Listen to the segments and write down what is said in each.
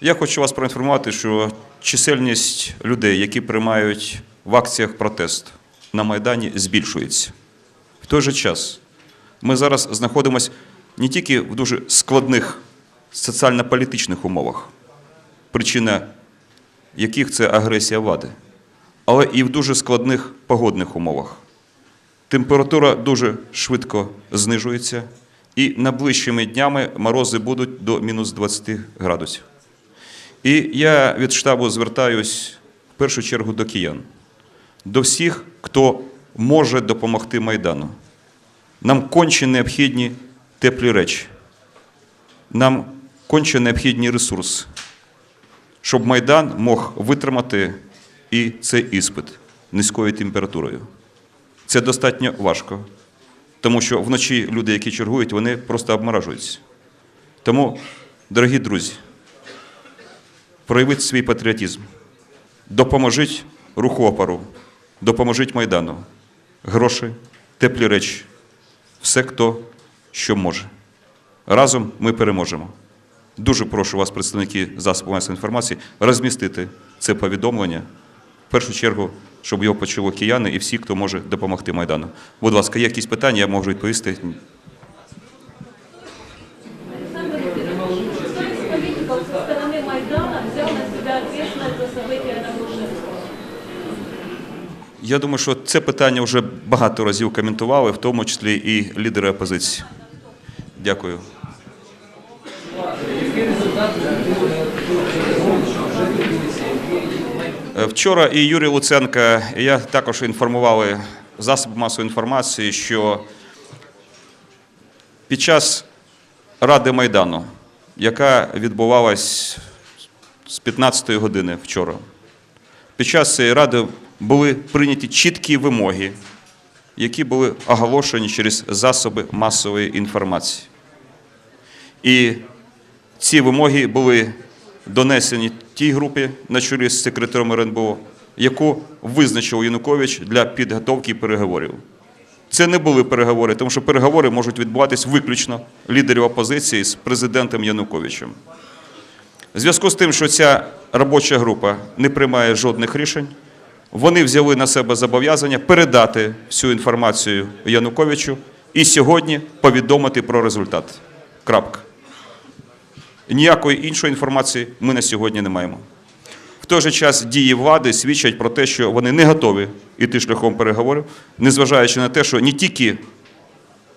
Я хочу вас проінформувати, що чисельність людей, які приймають в акціях протест на Майдані, збільшується. В той же час ми зараз знаходимося не тільки в дуже складних соціально-політичних умовах, причина яких це агресія влади, але і в дуже складних погодних умовах. Температура дуже швидко знижується, і найближчими днями морози будуть до мінус 20 градусів. І я від штабу звертаюсь в першу чергу до киян, до всіх, хто може допомогти Майдану. Нам конче необхідні теплі речі, нам конче необхідні ресурси, щоб Майдан мог витримати і цей іспит низькою температурою. Це достатньо важко, тому що вночі люди, які чергують, вони просто обморажуються. Тому, дорогі друзі, проявіть свій патріотизм, допоможіть руху опору, допоможіть Майдану, гроші, теплі речі, все, хто що може. Разом ми переможемо. Дуже прошу вас, представники засобів масової інформації, розмістити це повідомлення в першу чергу, щоб його почули кияни і всі, хто може допомогти Майдану. Будь ласка, є якісь питання, я можу відповісти. Александр Викторович, ответственность на Грушевском? Я думаю, що це питання вже багато разів коментували, в тому числі і лідери опозиції. Дякую. Вчора і Юрій Луценко, і я також інформували засоби масової інформації, що під час Ради Майдану, яка відбувалась з 15-ї години вчора, під час цієї ради були прийняті чіткі вимоги, які були оголошені через засоби масової інформації. І ці вимоги були донесені тій групі на чолі з секретарем РНБО, яку визначив Янукович для підготовки переговорів. Це не були переговори, тому що переговори можуть відбуватись виключно лідерів опозиції з президентом Януковичем. В зв'язку з тим, що ця робоча група не приймає жодних рішень, вони взяли на себе зобов'язання передати всю інформацію Януковичу і сьогодні повідомити про результат. Крапка. Ніякої іншої інформації ми на сьогодні не маємо. В той же час дії влади свідчать про те, що вони не готові йти шляхом переговорів, незважаючи на те, що не тільки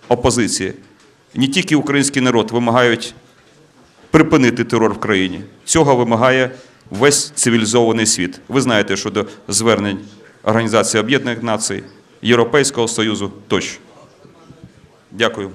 опозиція, не тільки український народ вимагають припинити терор в країні. Цього вимагає весь цивілізований світ. Ви знаєте, що до звернень Організації Об'єднаних Націй, Європейського Союзу тощо. Дякую.